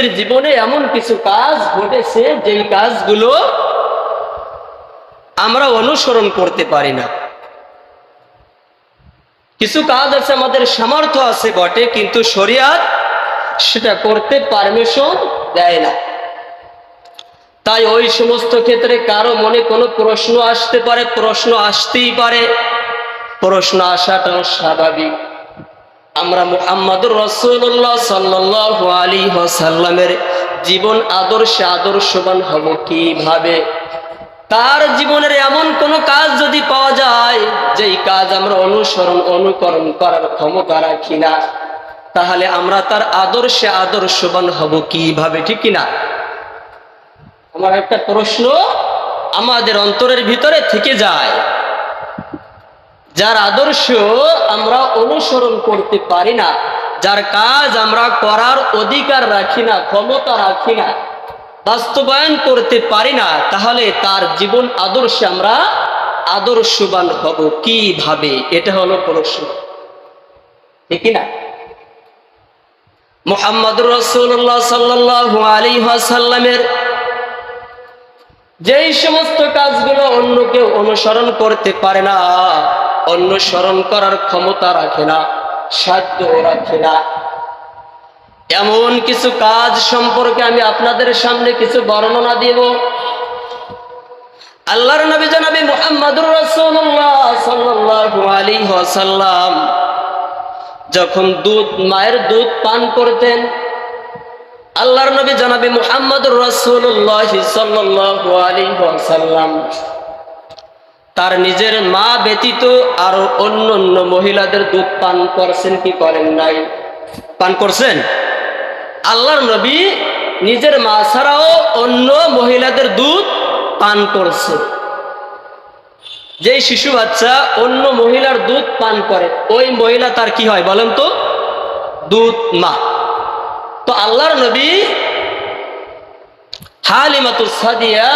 নিজের জীবনে এমন কিছু কাজ ঘটেছে, যেই কাজগুলো আমরা অনুসরণ করতে পারি না। কিছু কাজ আছে, আমাদের সামর্থ্য আছে বটে, কিন্তু শরিয়াত সেটা করতে পারমিশন দেয় না। তাই ওই সমস্ত ক্ষেত্রে কারও মনে কোনো প্রশ্ন আসতে পারে, প্রশ্ন আসতেই পারে। প্রশ্ন আসাটাও স্বাভাবিক। আমরা মুহাম্মাদুর রসুল্লাহ সাল্লাহ আলী সাল্লামের জীবন আদর্শে আদর্শবান হব কীভাবে? তার জীবনের এমন কোন কাজ যদি পাওয়া যায়, যেই কাজ আমরা অনুসরণ, অনুকরণ করার ক্ষমতা রাখি না, তাহলে আমরা তার আদর্শে আদর্শবান হব কীভাবে, ঠিক কিনা আমার একটা প্রশ্ন আমাদের অন্তরের ভিতরে থেকে যায়। যার আদর্শ আমরা অনুসরণ করতে পারি না, যার কাজ আমরা করার অধিকার রাখি না, ক্ষমতা রাখি না, বাস্তবায়ন করতে পারি না, তাহলে তার জীবন আদর্শে আমরা আদর্শবান হব। কীভাবে এটা হলো প্রশ্ন। ঠিক না মোহাম্মদুর রসুল্লাহ সাল্লাহ আলী সাল্লামের যেই সমস্ত কাজগুলো অন্য কেউ অনুসরণ করতে পারে না অনুসরণ করার ক্ষমতা রাখে না, সাধ্য রাখে না। এমন কিছু কাজ সম্পর্কে আমি আপনাদের সামনে কিছু বর্ণনা দিব। আল্লাহর নবী জানাবি মুহাম্মাদুর রাসূলুল্লাহ সাল্লাল্লাহু আলাইহি ওয়াসাল্লাম যখন দুধ, মায়ের দুধ পান করতেন, আল্লাহর নবী জানাবি মুহাম্মাদুর রাসূলুল্লাহ সাল্লাল্লাহু আলাইহি ওয়াসাল্লাম তার নিজের মা ব্যতীত আরও অন্য অন্য মহিলাদের দুধ পান করছেন কি করেন নাই? পান করছেন? আল্লাহর নবী নিজের মা ছাড়াও অন্য মহিলাদের দুধ পান করছে। যেই শিশু বাচ্চা অন্য মহিলার দুধ পান করে, ওই মহিলা তার কি হয় বলেন তো? দুধ মা। তো আল্লাহর নবী হালিমাতুস সাদিয়া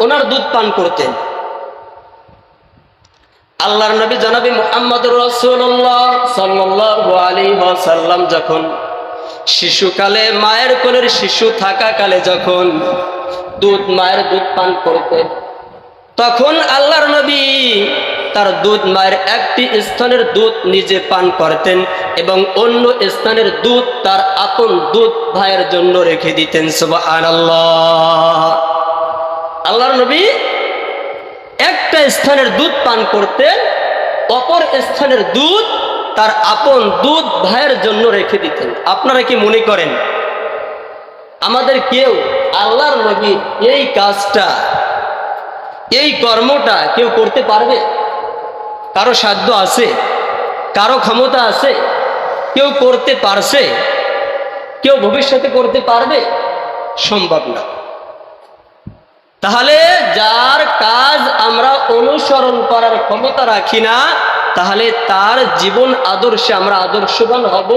ওনার দুধ পান করতেন। আল্লাহর নবী জনাবি মুহাম্মদুর রাসূলুল্লাহ সাল্লাল্লাহু আলাইহি ওয়াসাল্লাম যখন শিশুকালে, মায়ের কোলের শিশু থাকাকালে যখন দুধ, মায়ের দুধ পান করতেন তখন আল্লাহর নবী তার দুধ, মায়ের একটি স্থানের দুধ নিজে পান করতেন এবং অন্য স্থানের দুধ তার আপন দুধ ভাইয়ের জন্য রেখে দিতেন। সুবহানাল্লাহ। আল্লাহর নবী একটা স্থানের দুধ পান করতেন অপর স্থানের দুধ তার আপন দুধ ভাইয়ের জন্য রেখে দিতেন। আপনারা কি মনে করেন? আমাদের কেউ আল্লাহর নবী এই কাজটা, এই কর্মটা কেউ করতে পারবে? কারও সাধ্য আছে? কারও ক্ষমতা আছে? কেউ করতে পারছে? কেউ ভবিষ্যতে করতে পারবে? সম্ভব না। তাহলে যার কাজ আমরা অনুসরণ করার ক্ষমতা রাখি না, তাহলে তার জীবন আদর্শে আমরা আদর্শবান হব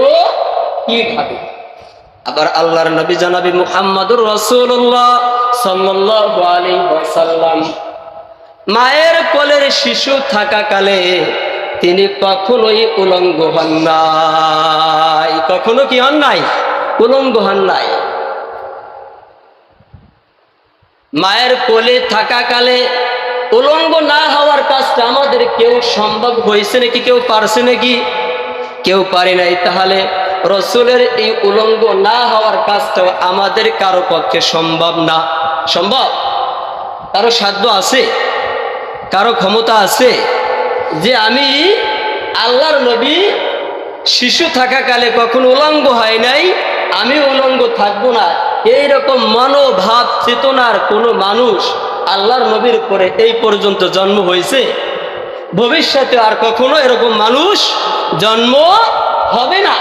কি কীভাবে? আবার আল্লাহর নবী জানাবি মুহাম্মাদুর আলাইহি ওয়াসাল্লাম, মায়ের কোলের শিশু থাকাকালে তিনি কখনোই উলঙ্গ হন নাই। কখনো কি হন নাই? উলঙ্গ হন নাই। মায়ের কোলে থাকাকালে উলঙ্গ না হওয়ার কাজটা আমাদের কেউ সম্ভব হয়েছে নাকি, কেউ পারছে নাকি? কেউ পারে নাই। তাহলে রসুলের এই উলঙ্গ না হওয়ার কাজটাও আমাদের কারও পক্ষে সম্ভব না। সম্ভব? কারও সাধ্য আছে? কারও ক্ষমতা আছে? যে আমি আল্লাহর নবী শিশু থাকাকালে কখনো উলঙ্গ হয় নাই, আমি উলঙ্গ থাকব না। এইরকম মনোভাব, চেতনার কোনো মানুষ আল্লাহর নবীর পরে এই পর্যন্ত জন্ম হয়েছে? ভবিষ্যতে আর কখনো এরকম মানুষ জন্ম হবে না।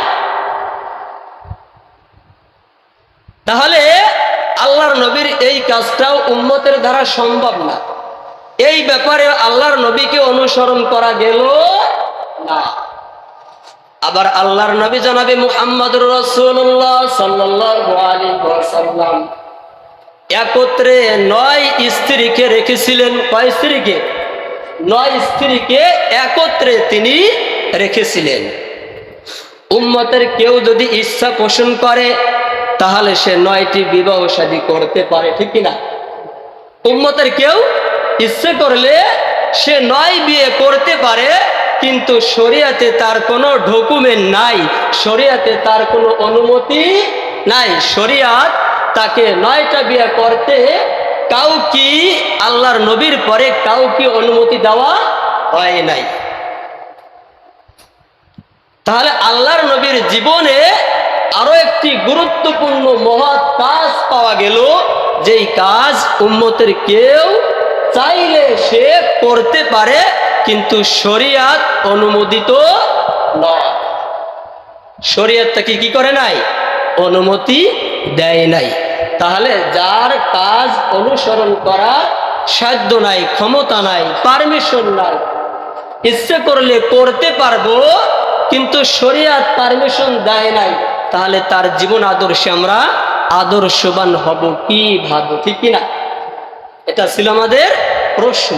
তাহলে আল্লাহর নবীর এই কাজটাও উন্মতের দ্বারা সম্ভব না। এই ব্যাপারে আল্লাহর নবীকে অনুসরণ করা গেল না। আবার আল্লাহর নবী জানাবে মুহাম্মদুর রাসূলুল্লাহ সাল্লাল্লাহু আলাইহি ওয়াসাল্লাম। একত্রে নয় স্ত্রীকে রেখেছিলেন। কয় স্ত্রীকে? নয় স্ত্রীকে একত্রে তিনি রেখেছিলেন। উম্মতের কেউ যদি ইচ্ছা পোষণ করে, তাহলে সে নয়টি বিবাহ শাদী করতে পারে, ঠিক কিনা? উম্মতের কেউ ইচ্ছে করলে সে নয় বিয়ে করতে পারে কিন্তু শরিয়াতে তার কোনো ডকুমেন্ট নাই। শরিয়াতে তার কোনো অনুমতি নাই। শরিয়াত তাকে নয়টা বিয়ে করতে কাউ কি আল্লাহর নবীর পরে কাউকে অনুমতি দেওয়া হয় নাই। তাহলে আল্লাহর নবীর জীবনে আরও একটি গুরুত্বপূর্ণ মহৎ কাজ পাওয়া গেল, যেই কাজ উম্মতের কেউ চাইলে সে করতে পারে কিন্তু শরিয়াত অনুমোদিত নয়। শরিয়াত তাকে কি করে নাই? অনুমতি দেয় নাই। তাহলে যার কাজ অনুসরণ করা সাধ্য নাই, ক্ষমতা নাই পারমিশন নাই, ইচ্ছে করলে করতে পারব, কিন্তু শরিয়াত পারমিশন দেয় নাই, তাহলে তার জীবন আদর্শে আমরা আদর্শবান হব কি ভাবো, ঠিক কিনা? এটা ছিল আমাদের প্রশ্ন।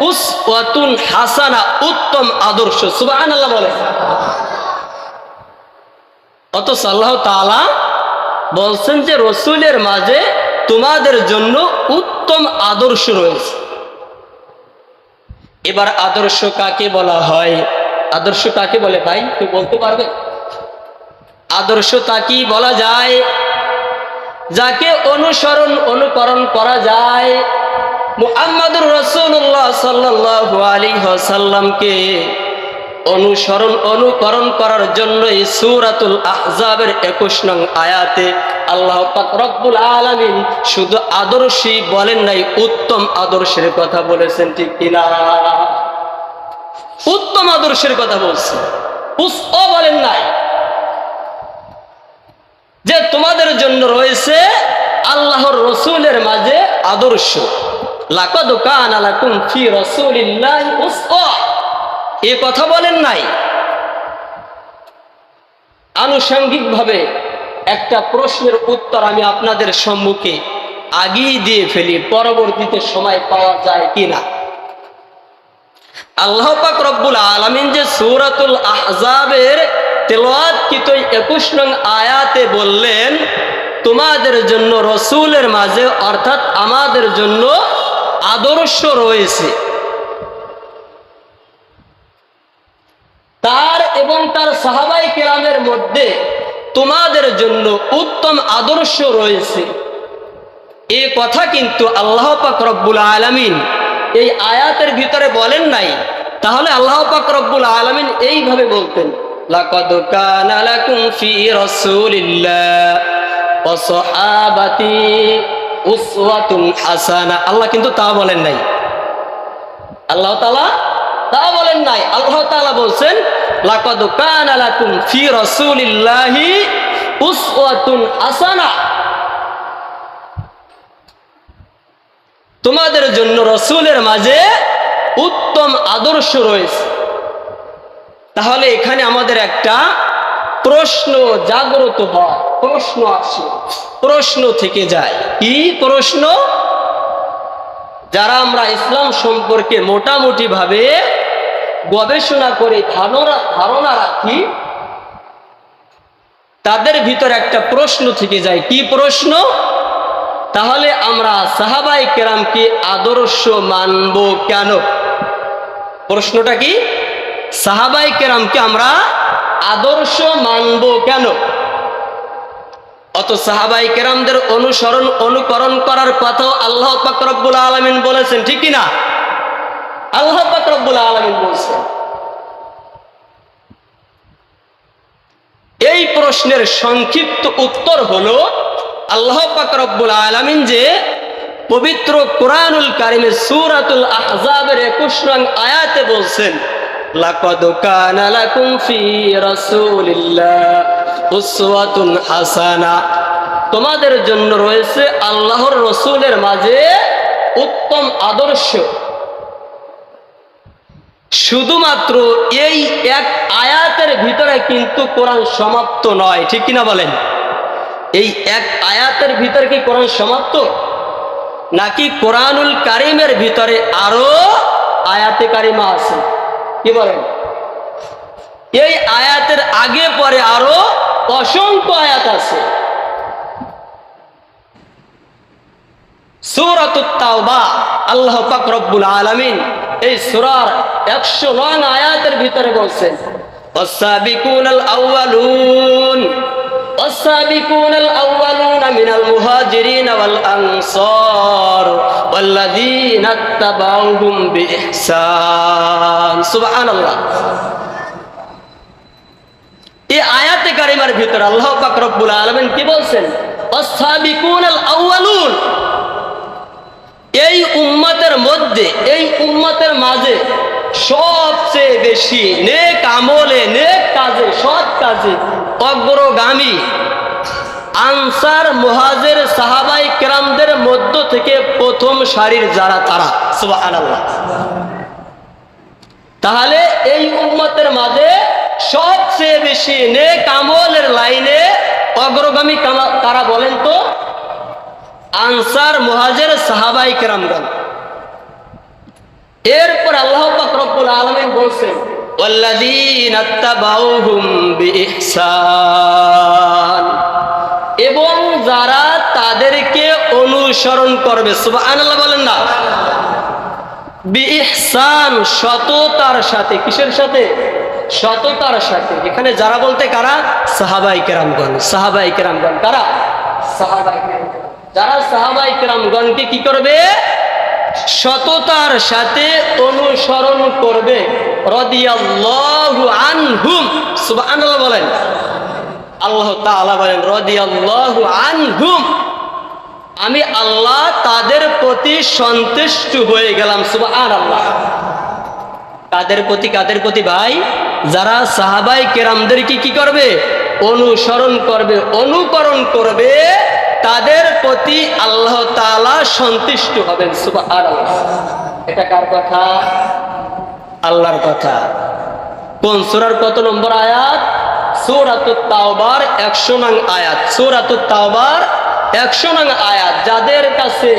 উসওয়াতুন হাসানা, উত্তম আদর্শ। সুবহানাল্লাহ বলে অথচ আল্লাহ তাআলা বলছেন যে, রসুলের মাঝে তোমাদের জন্য উত্তম আদর্শ রয়েছে। এবার আদর্শ কাকে বলা হয়? আদর্শ কাকে বলে ভাই তুই বলতে পারবে? আদর্শ তাকেই বলা যায়, যাকে অনুসরণ, অনুকরণ করা যায়। মুহাম্মাদুর রসুল্লাহ সাল্লাহ অনুসরণ, অনুকরণ করার জন্য এই সুরাতুল আহজাবের একুশ নং আয়াতে আল্লাহ রব্বুল আলামিন শুধু আদর্শই বলেন নাই, উত্তম আদর্শের কথা বলেছেন, ঠিক কিনা? উত্তম আদর্শের কথা বলছেন। পুষ্প বলেন নাই যে তোমাদের জন্য রয়েছে আল্লাহর রসুলের মাঝে আদর্শ। লাকাদ কানা এ কথা বলেন নাই। আনুষঙ্গিকভাবে একটা প্রশ্নের উত্তর আমি আপনাদের সম্মুখে আগেই দিয়ে ফেলি, পরবর্তীতে সময় পাওয়া যায় কিনা। আল্লাহ পাক রব্বুল আলামিন যে সূরাতুল আহজাবের তেলাওয়াত কিত একুশ নং আয়াতে বললেন, তোমাদের জন্য রসুলের মাঝে, অর্থাৎ আমাদের জন্য আদর্শ রয়েছে। তার এবং তার সাহাবাই কেরামের মধ্যে তোমাদের জন্য উত্তম আদর্শ রয়েছে। এ কথা কিন্তু আল্লাহ পাক রব্বুল আলামিন এই আয়াতের ভিতরে বলেন নাই। তাহলে আল্লাহ পাক রব্বুল আলামিন এইভাবে বলতেন, লাকাদ লাকুম ফি রাসূলিল্লাহ আল্লাহ কিন্তু তা বলেন নাই। আল্লাহ তাআলা তা বলেন নাই। আল্লাহ তাআলা বলছেন হাসানা। তোমাদের জন্য রসুলের মাঝে উত্তম আদর্শ রয়েছে। তাহলে এখানে আমাদের একটা প্রশ্ন জাগ্রত হয় প্রশ্ন আসে। প্রশ্ন থেকে যায়। কি প্রশ্ন? যারা আমরা ইসলাম সম্পর্কে মোটামুটি ভাবে গবেষণা করে ধারণা ধারণা রাখি, তাদের ভিতর একটা প্রশ্ন থেকে যায়। কি প্রশ্ন? তাহলে আমরা সাহাবাই কেরামকে আদর্শ মানব কেন? প্রশ্নটা কি? সাহাবাই কেরামকে আমরা আদর্শ মানব কেন? অত সাহাবাই কেরামদের অনুসরণ, অনুকরণ করার কথাও আল্লাহ পাকরব্বুল আলমিন বলেছেন, ঠিক কিনা? আল্লাহ পাকরব্বুল আলমিন বলছেন। এই প্রশ্নের সংক্ষিপ্ত উত্তর হলো, আল্লাহ পাক রব্বুল আলামিন যে পবিত্র কোরআনুল কারিমে সূরাতুল আহজাবের একুশ রং আয়াতে বলছেন তোমাদের জন্য রয়েছে আল্লাহর রসুলের মাঝে উত্তম আদর্শ। শুধুমাত্র এই এক আয়াতের ভিতরে কিন্তু কোরআন সমাপ্ত নয়, ঠিক কিনা বলেন? এই এক আয়াতের ভিতরে কি কোরআন সমাপ্ত? নাকি কোরআনুল কারিমের ভিতরে আরও আয়াতে কারিমা আছে? কি বলেন এই আয়াতের আগে পরে আরো অসংখ্য আয়াত আছে সূরাতুত তাওবা আল্লাহ পাক রব্বুল আলামিন এই সূরার 109 আয়াতের ভিতরে বলছেন والسابقون الأولون والسابقون الأولون من المهاجرين والأنصار والذين اتبعوهم بإحسان سبحان الله এই আয়াতে কারিমার ভিতরে আল্লাহ পাক রব্বুল আলামিন কি বলছেন والسابقون الأولون এই উম্মতের মধ্যে, এই উম্মতের মাঝে সবচেয়ে বেশি নেক আমলে, নেক কাজে, সৎ কাজে অগ্রগামী আনসার, মুহাজের, সাহাবাই কেরামদের মধ্য থেকে প্রথম সারির যারা তারা। সুবহানাল্লাহ। তাহলে এই উম্মতের মাঝে সবচেয়ে বেশি নেক আমলের লাইনে অগ্রগামী কারা বলেন তো? আনসার, মুহাজের, সাহাবাই কেরামগণ। এরপর আল্লাহ রব্বুল আলামিন ওয়াল্লাযীন এবং যারা তাদেরকে অনুসরণ করবে বলেন না। বিইহসান, সততার সাথে, কিসের সাথে? সততার সাথে। এখানে যারা বলতে কারা? সাহাবাই কেরামগণ সাহাবাই কেরামগণ। কারা? সাহাবাই যারা সাহাবাই কেরামগণকে কি করবে? সততার সাথে অনুসরণ করবে। বলেন। আল্লাহ বলেন আনহুম। আমি আল্লাহ তাদের প্রতি সন্তুষ্ট হয়ে গেলাম, সুবহানাল্লাহ। কাদের প্রতি কাদের প্রতি ভাই? যারা সাহাবাই কেরামদেরকে কি করবে? অনুসরণ করবে, অনুকরণ করবে তাদের প্রতি আল্লাহ তাআলা সন্তুষ্ট হবেন, সুবহানাল্লাহ। এটা কার কথা? আল্লাহর কথা। কোন সূরার কত নম্বর আয়াত? 100 নং আয়াত। সূরাতুত তাওবার 100 নং আয়াত। যাদের কাছে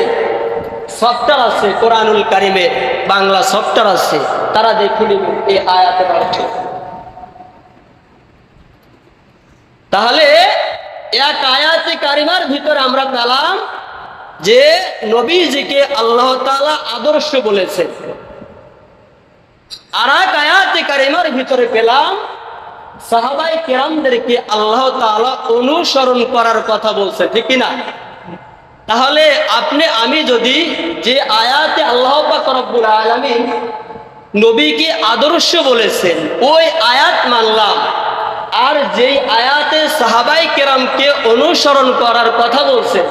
সফটওয়্যার আছে, কোরআনুল কারিমে বাংলা সফটওয়্যার আছে, তারা দেখে এই আয়াতের অর্থ। তাহলে এক আয়াতে কারিমার ভিতরে আমরা পেলাম যে নবীজিকে আল্লাহ তাআলা আদর্শ বলেছেন। আর এক আয়াতে কারিমার ভিতরে পেলাম, সাহাবাই কেরামদেরকে আল্লাহ তাআলা অনুসরণ করার কথা বলছে, ঠিক না? তাহলে আপনি, আমি যদি যে আয়াতে আল্লাহ পাক রব্বুল আলামিন নবীকে আদর্শ বলেছেন, ওই আয়াত মানলাম আর যেই আয়াতে সাহাবাই কেরামকে অনুসরণ করার কথা বলছে,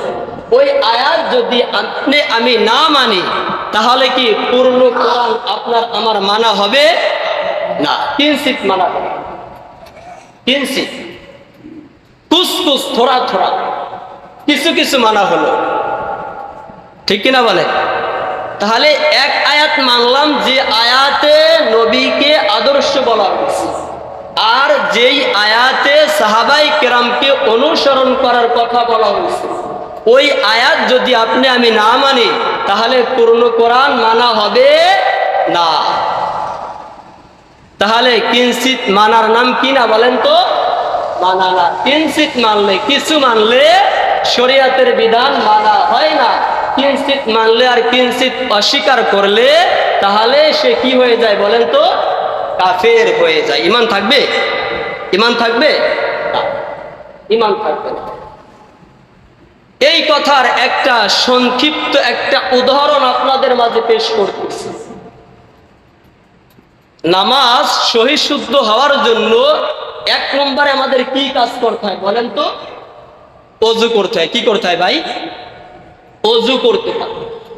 ওই আয়াত যদি আপনি আমি না মানি, তাহলে কি পূর্ণ কোরআন আপনার আমার মানা হবে? না কিঞ্চিত মানা হবে। কিঞ্চিত কুস কুস থোড়া থোড়া। কিছু কিছু মানা হলো। ঠিক কিনা বলে? তাহলে এক আয়াত মানলাম যে আয়াতে নবীকে আদর্শ বলা হয়েছে। আর যেই আয়াতে সাহাবাই কেরামকে অনুসরণ করার কথা বলা হয়েছে, ওই আয়াত যদি আপনি আমি না মানি, তাহলে পূর্ণ কোরআন মানা হবে না। তাহলে কিঞ্চিত মানার নাম কি না বলেন তো? মানা না। কিঞ্চিত মানলে কিছু মানলে শরিয়াতের বিধান মানা হয় না। কিঞ্চিত মানলে আর কিঞ্চিত অস্বীকার করলে, তাহলে সে কি হয়ে যায় বলেন তো? কাফের হয়ে যায়। ইমান থাকবে? ইমান থাকবে? ইমান থাকবে না। এই কথার একটা সংক্ষিপ্ত একটা উদাহরণ আপনাদের মাঝে পেশ করতেছি। নামাজ সহি শুদ্ধ হওয়ার জন্য এক নম্বরে আমাদের কি কাজ করতে হয় বলেন তো? অজু করতে হয়। কি করতে হয় ভাই? অজু করতে হয়।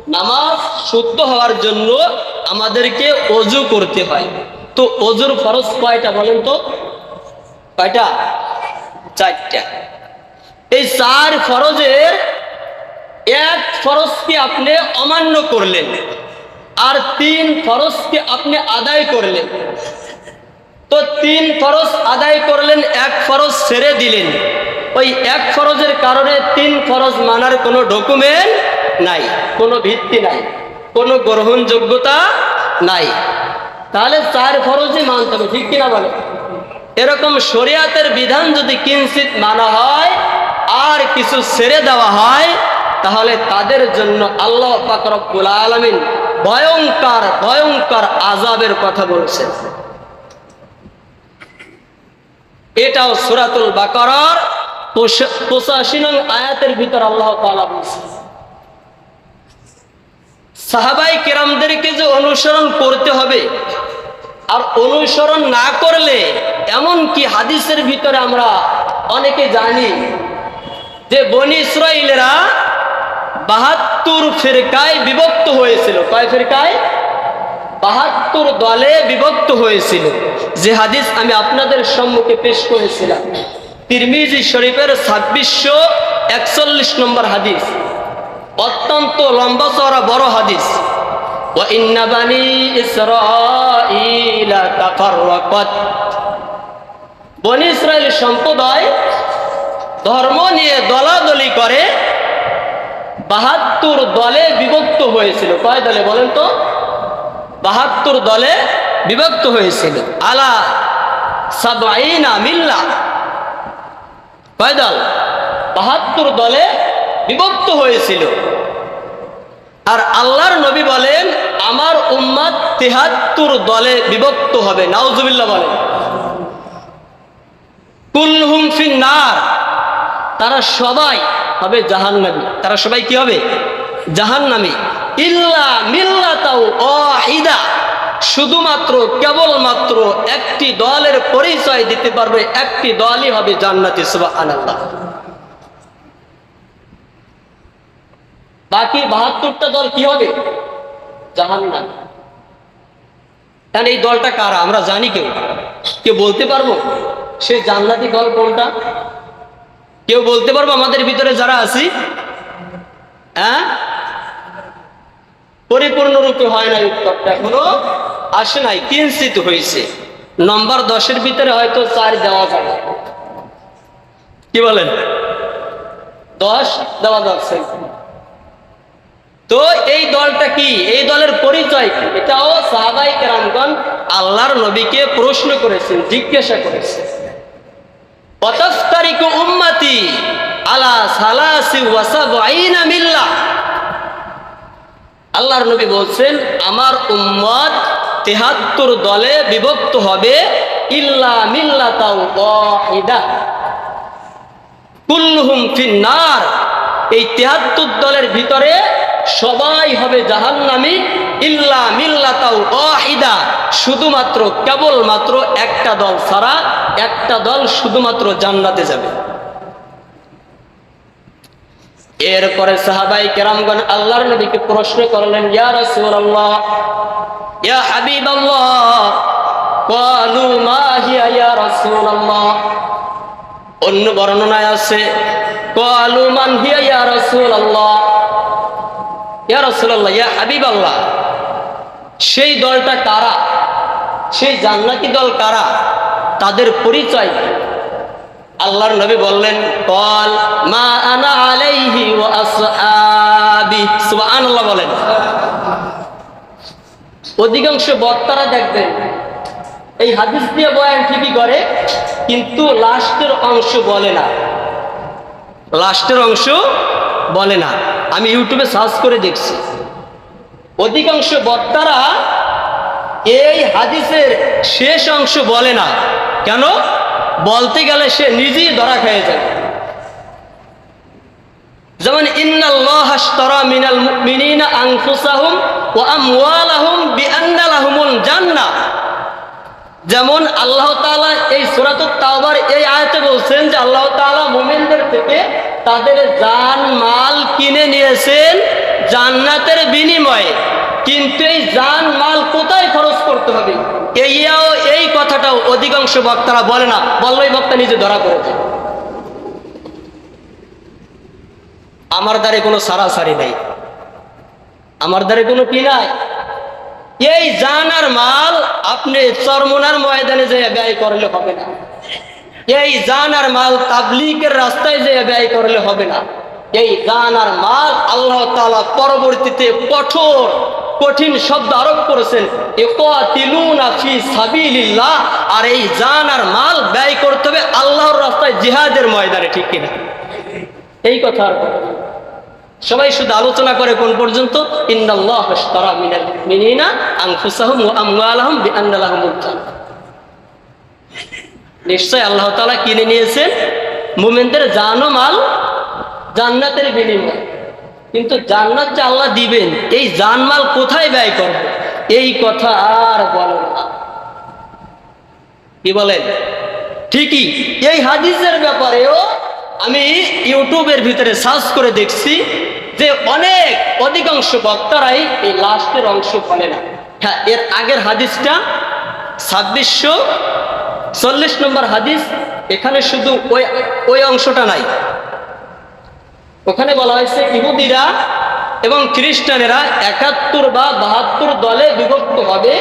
নামাজ শুদ্ধ হওয়ার জন্য আমাদেরকে অজু করতে হয়। তো অজুর ফরজ কয়টা বলেন তো? কয়টা? চারটা। এই চার ফরজের এক ফরজকে আপনি অমান্য করলেন আর তিন ফরজকে আপনি আদায় করলেন। তো তিন ফরজ আদায় করলেন, এক ফরজ ছেড়ে দিলেন। ওই এক ফরজের কারণে তিন ফরজ মানার কোনো ডকুমেন্ট নাই, কোনো ভিত্তি নাই, কোনো গ্রহণযোগ্যতা নাই। তাহলে চার ফরজই মানতে হবে, ঠিক কিনা বলে? এরকম শরিয়াতের বিধান যদি কিঞ্চিত মানা হয়, আর কিছু ছেড়ে দেওয়া হয়, তাহলে তাদের জন্য আল্লাহ পাক রব্বুল আলামিন ভয়ঙ্কর ভয়ঙ্কর আজাবের কথা বলছে এটাও সুরাতুল বাকারার পঁচাশি নং আয়াতের ভিতর আল্লাহ তাআলা বলছেন। সাহাবাই কেরামদেরকে যে অনুসরণ করতে হবে আর অনুসরণ না করলে এমন কি হাদিসের ভিতরে আমরা অনেকে জানি যে বনি ইসরাইলেরা বাহাত্তর ফেরকায় বিভক্ত হয়েছিল। কয় ফেরকায়? বাহাত্তর দলে বিভক্ত হয়েছিল। যে হাদিস আমি আপনাদের সম্মুখে পেশ করেছিলাম। তিরমিজি শরীফের ছাব্বিশশো একচল্লিশ নম্বর হাদিস। অত্যন্ত লম্বা চড়া বড় হাদিস। বনি ইসরায়েল সম্প্রদায় ধর্ম নিয়ে দলাদলি করে, বাহাত্তর দলে বিভক্ত হয়েছিল। কয় দলে বলেন তো? বাহাত্তর দলে বিভক্ত হয়েছিল। আলা সাবাইনা মিল্লা। কয় দল? বাহাত্তর দলে বিভক্ত হয়েছিল। আর আল্লাহর নবী বলেন, আমার উম্মাদ তেহাত্তর দলে বিভক্ত হবে। নাউজুবিল্লাহ বলেন। কুলহুম তারা সবাই হবে জাহান্নামী। তারা সবাই কি হবে? জাহান্নামী। ইল্লা মিল্লাতাও শুধুমাত্র কেবলমাত্র একটি দলের পরিচয় দিতে পারবে, একটি দলই হবে জান্নাতি, সুবহানাল্লাহ। বাকি বাহাত্তরটা দল কি হবে? জাহান্নাম। তাহলে এই দলটা কারা? আমরা জানি কেউ। কেউ বলতে পারব? সে জান্নাতি দল কোনটা? কেউ বলতে পারব আমাদের ভিতরে যারা আছি? হ্যাঁ? পরিপূর্ণরূপে হয় নাই উত্তরটা এখনও আসে নাই, কিঞ্চিত হয়েছে। নম্বর দশের ভিতরে হয়তো চার দেওয়া যাবে। কি বলেন? দশ দেওয়া যাচ্ছে। তো এই দলটা কি? এই দলের পরিচয় কি? এটাও সাহাবাই কেরামগণ আল্লাহর নবীকে প্রশ্ন করেছেন, জিজ্ঞাসা করেছেন। আল্লাহর নবী বলছেন, আমার উম্মত তেহাত্তর দলে বিভক্ত হবে ইল্লা এই তেহাত্তর দলের ভিতরে সবাই হবে জাহান্নামী ইল্লা মিল্লাতাও ওয়াহিদা। শুধুমাত্র কেবলমাত্র একটা দল ছাড়া একটা দল শুধুমাত্র জান্নাতে যাবে। এরপরে সাহাবাই কেরামগণ আল্লাহর নবীকে প্রশ্ন করলেন, ইয়া রাসূলুল্লাহ, ইয়া হাবিবাল্লাহ, ক্বালু মা হিয়া ইয়া রাসূলুল্লাহ? অন্য বর্ণনায় আছে, ক্বালু মান হিয়া ইয়া রাসূলুল্লাহ? ইয়া সেই দলটা কারা? সেই জান্নাতি দল কারা? তাদের পরিচয় আল্লাহর নবী বললেন, কল মা আনা আলাইহি ওয়া আসহাবি। সুবহানাল্লাহ বলেন। অধিকাংশ বক্তারা দেখবেন, এই হাদিস দিয়ে বয়ান ঠিকই করে, কিন্তু লাস্টের অংশ বলে না। লাস্টের অংশ বলে না। আমি ইউটিউবে সার্চ করে দেখছি। অধিকাংশ বক্তারা এই হাদিসের শেষ অংশ বলে না। কেন? বলতে গেলে সে নিজেই ধরা খেয়ে যাবে। যেমন যেমন, আল্লাহ এই তাওবার এই আয়াতে বলছেন যে, আল্লাহ মুমিনদের থেকে তাদের জান, মাল কিনে নিয়েছেন জান্নাতের বিনিময়ে। কিন্তু এই জান, মাল কোথায় খরচ করতে হবে? এইয়াও এই কথাটাও অধিকাংশ বক্তারা বলে না। বললেই বক্তা নিজে ধরা পড়েছে। আমার দ্বারে কোনো সারাসারি নাই। আমার দ্বারে কোনো কি নাই? এই জান আর মাল আপনি চরমনার ময়দানে যে ব্যয় করলে হবে না। এই জান আর মাল তাবলিকের রাস্তায় যে ব্যয় করলে হবে না। এই জান আর মাল আল্লাহ তাআলা পরবর্তীতে কঠোর, কঠিন শব্দ আরোপ করেছেন আর এই জান আর মাল ব্যয় করতে হবে আল্লাহর রাস্তায় জিহাদের ময়দানে, ঠিক কিনা? এই কথা আর। সবাই শুধু আলোচনা করে কোন পর্যন্ত? ইন্নাল্লাহ নিশ্চয় আল্লাহ তালা কিনে নিয়েছেন? মুমিনদের জান মাল জান্নাতের বিনিময়। কিন্তু জান্নাত যে আল্লাহ দিবেন, এই জানমাল কোথায় ব্যয় করবে? এই কথা আর বলেন না। কি বলেন? ঠিকই, এই হাদিসের ব্যাপারেও আমি ইউটিউবের ভিতরে সার্চ করে দেখছি যে অনেক, অধিকাংশ বক্তারাই এই লাস্টের অংশ বলে না। হ্যাঁ এর আগের হাদিসটা ছাব্বিশশো চল্লিশ নম্বর হাদিস, এখানে শুধু ওই ওই অংশটা নাই। ওখানে বলা হয়েছে, ইহুদিরা এবং খ্রিস্টানেরা একাত্তর বা বাহাত্তর দলে বিভক্ত হবে,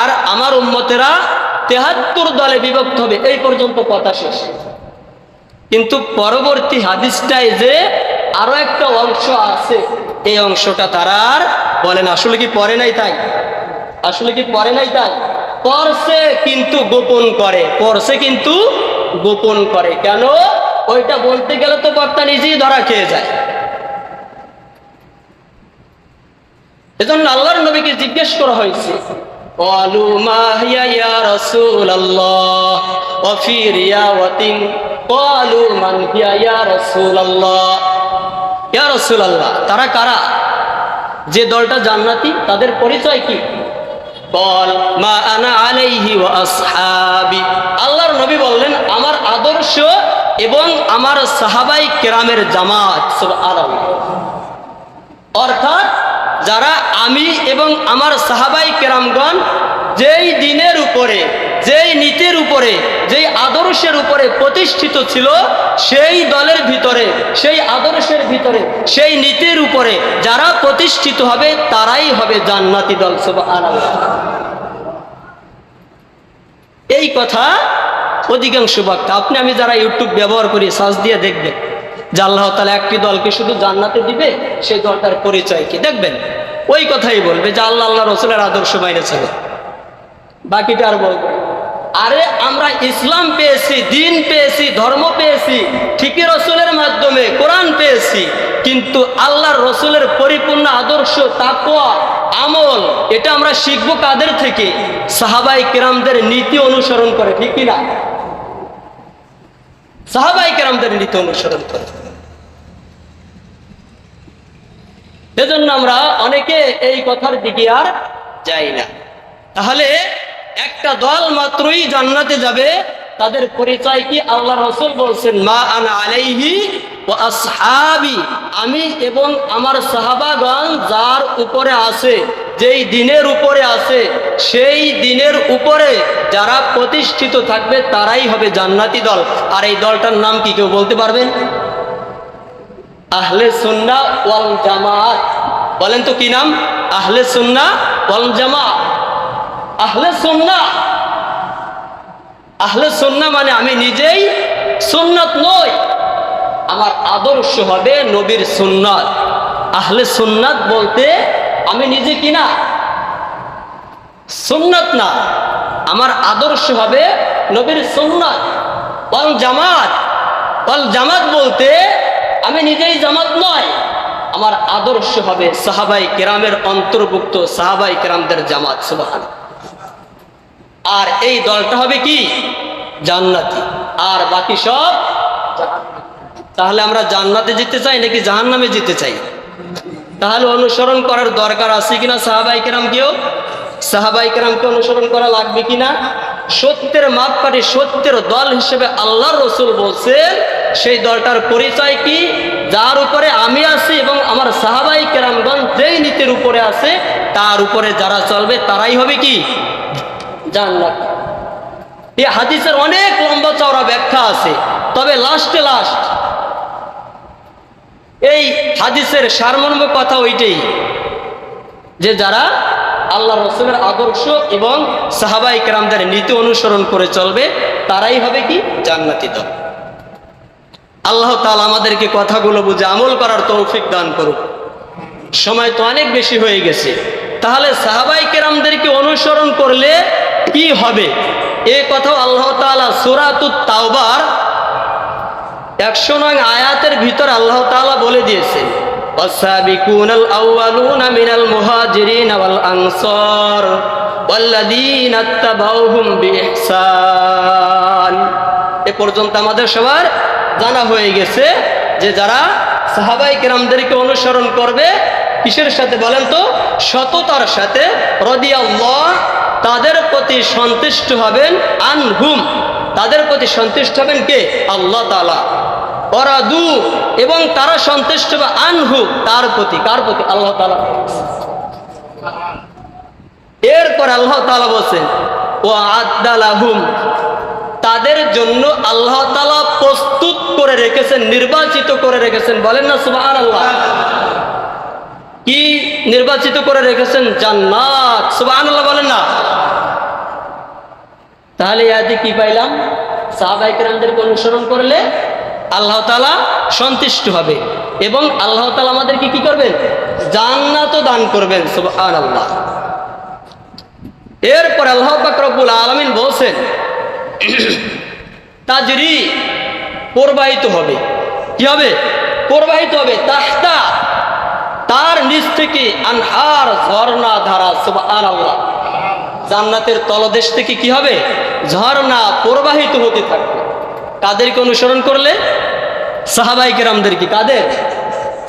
আর আমার উম্মতেরা তেহাত্তর দলে বিভক্ত হবে। এই পর্যন্ত কথা শেষ। কিন্তু পরবর্তী হাদিসটায় যে আরও একটা অংশ আছে, এই অংশটা তারা আর বলেন আসলে কি পরে নাই তাই? আসলে কি পরে নাই তাই? পরছে কিন্তু গোপন করে পরছে কিন্তু গোপন করে কেন ওইটা বলতে গেলে তো বক্তা নিজেই ধরা খেয়ে যায় এজন্য আল্লাহর নবীকে জিজ্ঞেস করা হয়েছে قالوا ما هي يا رسول الله وفي رواية قالوا من هي يا رسول الله يا رسول الله তারা কারা যে দলটা জান্নাতি তাদের পরিচয় কি বল, মা আনা আলাইহি ওয়া আল্লাহর নবী বললেন, আমার আদর্শ এবং আমার সাহাবাই কেরামের জামাত। সুবহানাল্লাহ। অর্থাৎ যারা আমি এবং আমার সাহাবাই কেরামগণ যেই দিনের উপরে, যেই নীতির উপরে, যেই আদর্শের উপরে প্রতিষ্ঠিত ছিল, সেই দলের ভিতরে, সেই আদর্শের ভিতরে, সেই নীতির উপরে যারা প্রতিষ্ঠিত হবে, তারাই হবে জান্নাতি দল এই কথা অধিকাংশ বক্তা, আপনি আমি যারা ইউটিউব ব্যবহার করি সার্চ দিয়ে দেখবেন। যে আল্লাহ তালা একটি দলকে শুধু জান্নাতে দিবে সেই দলটার পরিচয় কি? দেখবেন, ওই কথাই বলবে যে আল্লাহ আল্লাহ রসুলের আদর্শ বাইরে চলে। বাকিটা আর বলবে আরে আমরা ইসলাম পেয়েছি, দিন পেয়েছি, ধর্ম পেয়েছি, ঠিকই রসুলের মাধ্যমে, কোরআন পেয়েছি, কিন্তু আল্লাহর রসুলের পরিপূর্ণ আদর্শ, তাকওয়া, আমল, এটা আমরা শিখব কাদের থেকে? সাহাবাই কেরামদের নীতি অনুসরণ করে, ঠিক কি না? সাহাবাই কেরামদের নীতি অনুসরণ করে। এজন্য আমরা অনেকে এই কথার দিকে আর যাই না। তাহলে একটা দল মাত্রই জান্নাতে যাবে তাদের পরিচয় কি আল্লাহ রসুল বলছেন? মা আনা আলাইহি ও আসহাবি। আমি এবং আমার সাহাবাগণ যার উপরে আছে, যেই দিনের উপরে আছে, সেই দিনের উপরে যারা প্রতিষ্ঠিত থাকবে তারাই হবে জান্নাতি দল। আর এই দলটার নাম কি কেউ বলতে পারবেন? আহলে সুন্না ওয়াল জামাত। বলেন তো কি নাম? আহলে সুন্না ওয়াল জামাত। আহলে সুন্না আহলে সুন্না মানে আমি নিজেই সুন্নত নই। আমার আদর্শ হবে নবীর সুন্নাত। আহলে সুন্নাত বলতে আমি নিজে কি না সুন্নাত না। আমার আদর্শ হবে নবীর সুন্নাত। ওয়াল জামাত। ওয়াল জামাত বলতে আমি নিজেই জামাত নয় আমার আদর্শ হবে সাহাবাই কেরামের অন্তর্ভুক্ত সাহাবাই কেরামদের জামাত সুবাহান আর এই দলটা হবে কি? জান্নাতি। আর বাকি সব। তাহলে আমরা জান্নাতে যেতে চাই নাকি জাহান্নামে যেতে চাই? তাহলে অনুসরণ করার দরকার আছে কিনা সাহাবাই কেরাম কেউ? সাহাবাই কেরামকে অনুসরণ করা লাগবে কিনা? সত্যের মাপ মাপকাঠি, সত্যের দল হিসেবে আল্লাহর রসুল বলছেন, সেই দলটার পরিচয় কি? যার উপরে আমি আছি এবং আমার সাহাবাই কেরামগঞ্জ যেই নীতির উপরে আছে, তার উপরে যারা চলবে তারাই হবে কি? জান্নাত এই হাদিসের অনেক লম্বা চওড়া ব্যাখ্যা আছে, তবে লাস্টে লাস্ট এই হাদিসের সারমর্ম কথা ওইটাই, যে যারা আল্লাহ রসুলের আদর্শ এবং সাহাবাই কেরামদের নীতি অনুসরণ করে চলবে, তারাই হবে কি? জান্নাতি দল। আল্লাহ তাআলা আমাদেরকে কথাগুলো বুঝে আমল করার তৌফিক দান করুক। সময় তো অনেক বেশি হয়ে গেছে। তাহলে সাহাবাই কেরামদেরকে অনুসরণ করলে কি হবে এ কথাও আল্লাহ তাআলা সুরাতুত তাওবার একশো নং আয়াতের ভিতর আল্লাহ তাআলা বলে দিয়েছেন والسابقون الأولون من المهاجرين والأنصار والذين اتبعوهم بإحسان এ পর্যন্ত আমাদের সবার জানা হয়ে গেছে যে যারা সাহাবাই কেরামদেরকে অনুসরণ করবে কিসের সাথে বলেন তো? সততার সাথে। রদিয়াল্লাহ, তাদের প্রতি সন্তুষ্ট হবেন আনহুম। তাদের প্রতি সন্তুষ্ট হবেন কে? আল্লাহ তালা অরাদু এবং তারা সন্তুষ্ট হবে আনহু। তার প্রতি, কার প্রতি? আল্লাহ তালা এরপর আল্লাহ তালা বলছেন ও আদালাহুম তাদের জন্য আল্লাহ তালা প্রস্তুত করে রেখেছেন, নির্বাচিত করে রেখেছেন। বলেন না সুবাহ আল্লাহ কি নির্বাচিত করে রেখেছেন? জান্নাত। সুবাহ বলেন না। তাহলে ইয়াতে কি পাইলাম? সাহাবাই কেরামদেরকে অনুসরণ করলে আল্লাহ তালা সন্তুষ্ট হবে। এবং আল্লাহ তালা আমাদেরকে কি করবেন? জান্নাতও দান করবেন। সুবহান আল্লাহ এরপর আল্লাহ বাকরবুল আলমিন বলছেন, তাজরি প্রবাহিত হবে। কি হবে? প্রবাহিত হবে। তাহতা তার নিচ থেকে আনহার ঝর্ণা ধারা সুবহান আল্লাহ জান্নাতের তলদেশ থেকে কি হবে? ঝর্ণা প্রবাহিত হতে থাকবে। কাদেরকে অনুসরণ করলে? সাহাবাই কেরামদেরকে। কাদের?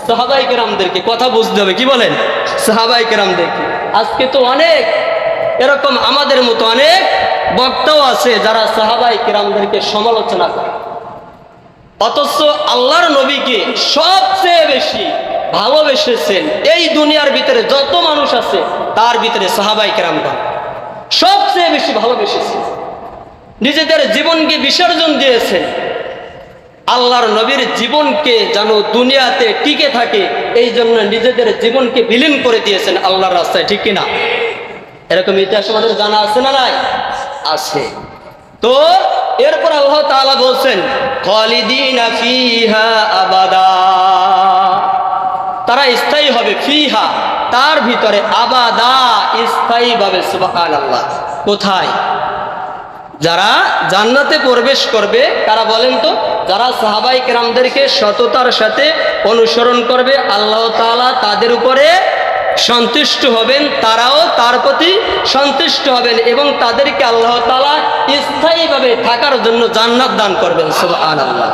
সাহাবাই কেরামদেরকে। কথা বুঝতে হবে, কি বলেন? সাহাবাই কেরামদেরকে। আজকে তো অনেক, এরকম আমাদের মতো অনেক বক্তাও আছে যারা সাহাবাই কেরামদেরকে সমালোচনা করে। অথচ আল্লাহর নবীকে সবচেয়ে বেশি ভালোবেসেছেন। এই দুনিয়ার ভিতরে যত মানুষ আছে, তার ভিতরে সাহাবাই কেরামগণ সবচেয়ে বেশি ভালোবেসেছেন নিজেদের জীবনকে বিসর্জন দিয়েছেন। আল্লাহর নবীর জীবনকে যেন দুনিয়াতে টিকে থাকে, এই জন্য নিজেদের জীবনকে বিলীন করে দিয়েছেন আল্লাহর রাস্তায়, ঠিক কিনা? এরকম ইতিহাস আমাদের জানা আছে না নাই? আছে। তো এরপর আল্লাহ তাআলা বলছেন, খালিদিনা আবাদা। তারা স্থায়ী হবে ফিহা, তার ভিতরে আবাদা স্থায়ীভাবে, সুবহানাল্লাহ। কোথায়? যারা জান্নাতে প্রবেশ করবে তারা বলেন তো? যারা সাহাবাই কেরামদেরকে সততার সাথে অনুসরণ করবে, আল্লাহ তাআলা তাদের উপরে সন্তুষ্ট হবেন, তারাও তার প্রতি সন্তুষ্ট হবেন এবং তাদেরকে আল্লাহ তাআলা স্থায়ীভাবে থাকার জন্য জান্নাত দান করবেন, সুবহানাল্লাহ।